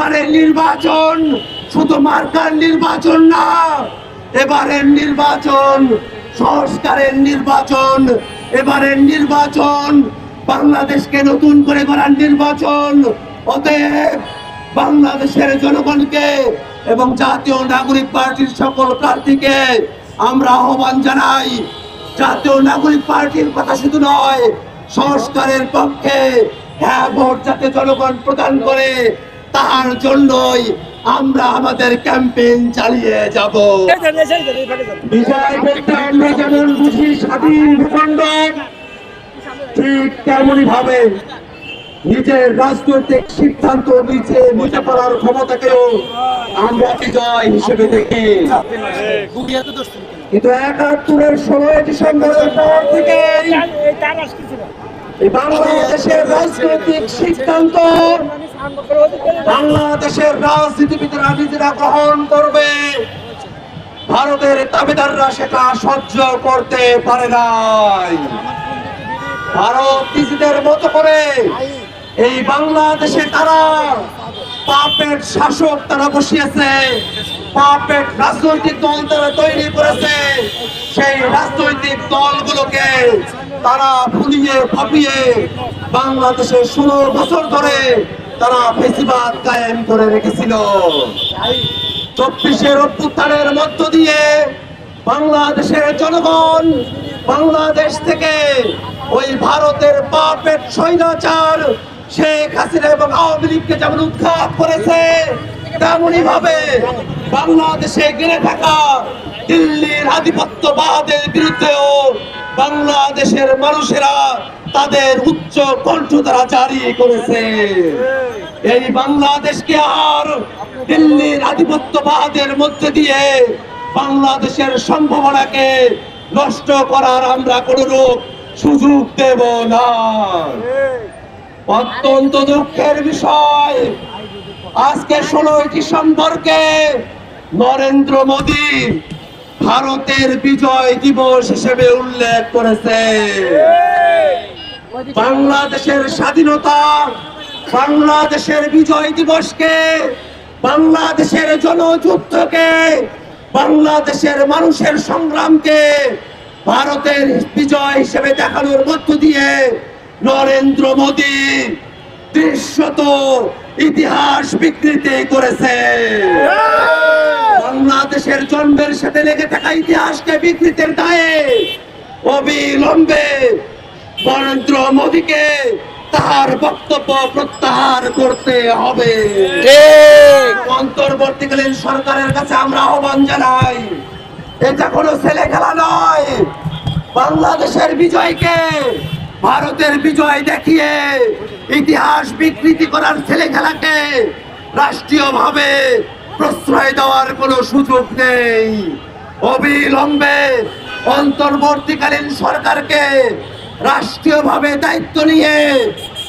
এবারের নির্বাচন শুধু মার্কার নির্বাচন না, এবারের নির্বাচন, সংস্কারের নির্বাচন, এবারের নির্বাচন, বাংলাদেশকে নতুন করে করার নির্বাচন। অতএব বাংলাদেশের জনগণকে এবং জাতীয় নাগরিক পার্টির সকল প্রার্থীকে আমরা আহ্বান জানাই, জাতীয় নাগরিক পার্টির কথা শুধু নয়, সংস্কারের পক্ষে হ্যাঁ ভোট যাতে জনগণ প্রদান করে তার জন্যই আমরা আমাদের ক্যাম্পেইন চালিয়ে যাব। ঠিক তেমনই ভাবে নিজের রাজনৈতিক সিদ্ধান্ত নিচে নিতে পারার ক্ষমতাকেও আমরা বিজয় হিসেবে দেখি। কিন্তু একাত্তরের ষোলোই ডিসেম্বরের পর থেকে বাংলাদেশের রাজনৈতিক সিদ্ধান্ত বাংলাদেশের রাজনীতিবিদরা নিজেরা গ্রহণ করবে। ভারতের দাবিদাররা সেটা সহ্য করতে পারে নাই। ভারত নিজেদের মতো করে এই বাংলাদেশে তারা পাপের শাসক তারা বসিয়েছে, পাপের রাজনৈতিক দল তারা তৈরি করেছে। সেই রাজনৈতিক দলগুলোকে তারা ফুলিয়ে ফাপিয়ে বাংলাদেশে ষোলো বছর ধরে তারা ফেসিবাদ কায়েম করে রেখেছিল। চব্বিশের অভ্যুত্থানের মধ্য দিয়ে বাংলাদেশের জনগণ বাংলাদেশ থেকে ওই ভারতের পাপের স্বৈরাচার শেখ হাসিনা এবং আওয়ামী লীগকে যেমন উৎখাত করেছে, তেমনই ভাবে বাংলাদেশে গেড়ে থাকা দিল্লির আধিপত্যবাদের বিরুদ্ধেও বাংলাদেশের মানুষেরা তাদের উচ্চ কণ্ঠ তারা জারি করেছে। এই বাংলাদেশকে আর দিল্লির আধিপত্যবাদের মধ্যে দিয়ে বাংলাদেশের সম্ভাবনাকে নষ্ট করার আমরা কোনরূপ সুযোগ দেব না। অত্যন্ত দুঃখের বিষয়, আজকে ষোলোই ডিসেম্বরকে নরেন্দ্র মোদী ভারতের বিজয় দিবস হিসেবে উল্লেখ করেছে। বাংলাদেশের স্বাধীনতা বাংলাদেশের বিজয় দিবসকে বাংলাদেশের জনযুদ্ধকে বাংলাদেশের মানুষের সংগ্রামকে ভারতের বিজয় হিসেবে দেখানোর মধ্য দিয়ে নরেন্দ্র মোদী দৃশ্যত ইতিহাস বিকৃতি করেছে। বাংলাদেশের জন্মের সাথে লেগে থাকা ইতিহাসকে বিকৃতির দায়ে অবিলম্বে নরেন্দ্র মোদীকে তার বক্তব্য প্রত্যাহার করতে হবে। অন্তর্বর্তীকালীন সরকারের কাছে আমরা আহ্বান জানাই এটা কোনো ছেলে খেলা নয়। বাংলাদেশের বিজয়কে ভারতের বিজয় দেখিয়ে ইতিহাস বিকৃতি করার ছেলে খেলাকে রাষ্ট্রীয়ভাবে প্রশ্রয় দেওয়ার কোনো সুযোগ নেই। অবিলম্বে অন্তর্বর্তীকালীন সরকারকে রাষ্ট্রীয়ভাবে দায়িত্ব নিয়ে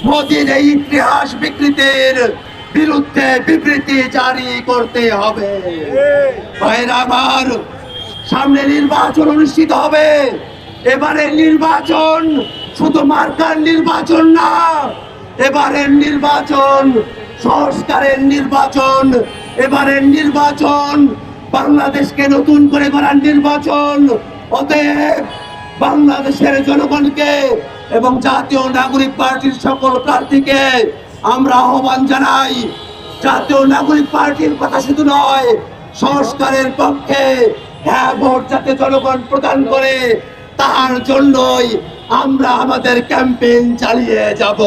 মোদীর এই ইতিহাস বিকৃতির বিরুদ্ধে বিবৃতি জারি করতে হবে। সামনে নির্বাচন অনুষ্ঠিত হবে। এবারের নির্বাচন শুধু মার্কার নির্বাচন না, এবারের নির্বাচন সংস্কারের নির্বাচন এবারের নির্বাচন, বাংলাদেশকে নতুন করে গড়ার নির্বাচন। অতএব বাংলাদেশের জনগণকে এবং জাতীয় নাগরিক পার্টির সকল প্রার্থীকে আমরা আহ্বান জানাই। জাতীয় নাগরিক পার্টির কথা শুধু নয়, সংস্কারের পক্ষে হ্যাঁ ভোট যাতে জনগণ প্রদান করে, তার জন্যই আমরা আমাদের ক্যাম্পেইন চালিয়ে যাব।